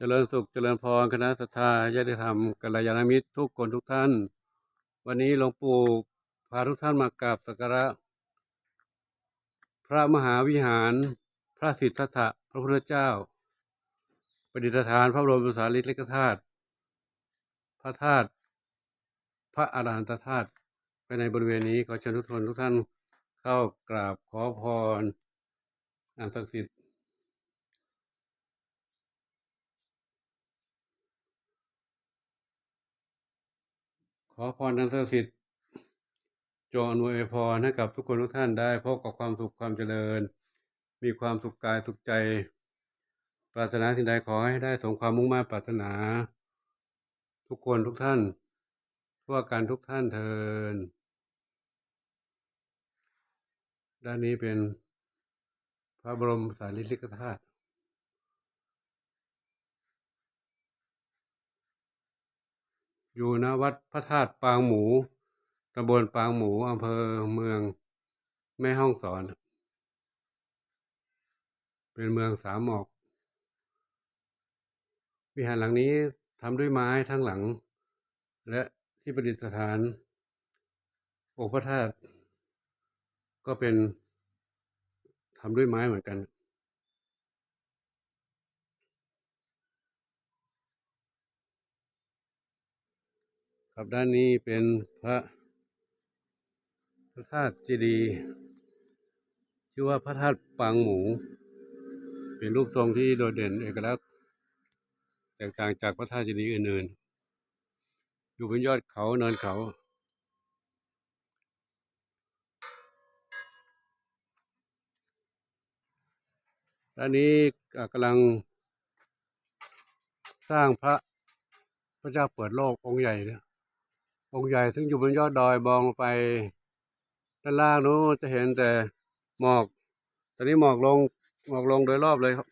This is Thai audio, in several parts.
เจริญสุขเจริญพรคณะสัทธาญาติธรรมกัลยาณมิตรทุกคนทุกท่าน วันนี้หลวงปู่พาทุกท่านมากราบสักการะ พระมหาวิหาร พระสิทธัตถะพระพุทธเจ้า ประดิษฐานพระบรมสารีริกธาตุพระธาตุพระอรหันตธาตุไปในบริเวณนี้ขอเชิญทุกคนทุกท่านเข้ากราบขอพรอันศักดิ์สิทธิ์ ขอพรนันทสิทธิ์จงอำนวยพรให้กับทุกคนทุกท่านได้พบกับความสุขความเจริญ มีความสุขกายสุขใจ ปรารถนาสิ่งใดขอให้ได้สมความมุ่งมั่นปรารถนา ทุกคนทุกท่านทั่วกันทุกท่านเทินด้านนี้เป็นพระบรมสารีริกธาตุ อยู่ณวัดพระธาตุปางหมูตำบลปางหมูอำเภอเมืองแม่ห้องสอน เป็นเมืองสามหมอก วิหารหลังนี้ทำด้วยไม้ทั้งหลัง และที่ประดิษฐาน องค์พระธาตุก็เป็นทำด้วยไม้เหมือนกัน ครับด้านนี้เป็นพระพระธาตุเจดีย์ชื่อว่าพระธาตุปางหมู เป็นรูปทรงที่โดดเด่นเอกลักษณ์แตกต่างจากพระธาตุเจดีย์อื่นๆ อยู่บนยอดเขาเนินเขาด้านนี้กำลังสร้างพระพระเจ้าเปิดโลกองค์ใหญ่เนี่ย องค์ใหญ่ซึ่งอยู่บนยอดดอยมองลงไป ด้านล่างนู้นจะเห็นแต่หมอก ตอนนี้หมอกลงหมอกลงโดยรอบเลยครับ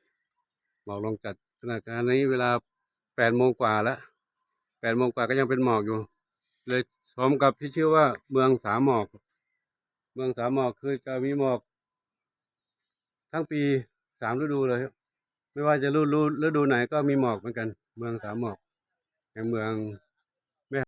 หมอกลงจัดขณะการนี้เวลาแปดโมงกว่าแล้วแปดโมงกว่าก็ยังเป็นหมอกอยู่ เลยสมกับที่ชื่อว่าเมืองสามหมอก เมืองสามหมอกคือจะมีหมอก ทั้งปีสามฤดูเลยครับไม่ว่าจะฤดูฤดูไหนก็มีหมอกเหมือนกัน เมืองสามหมอกในเมือง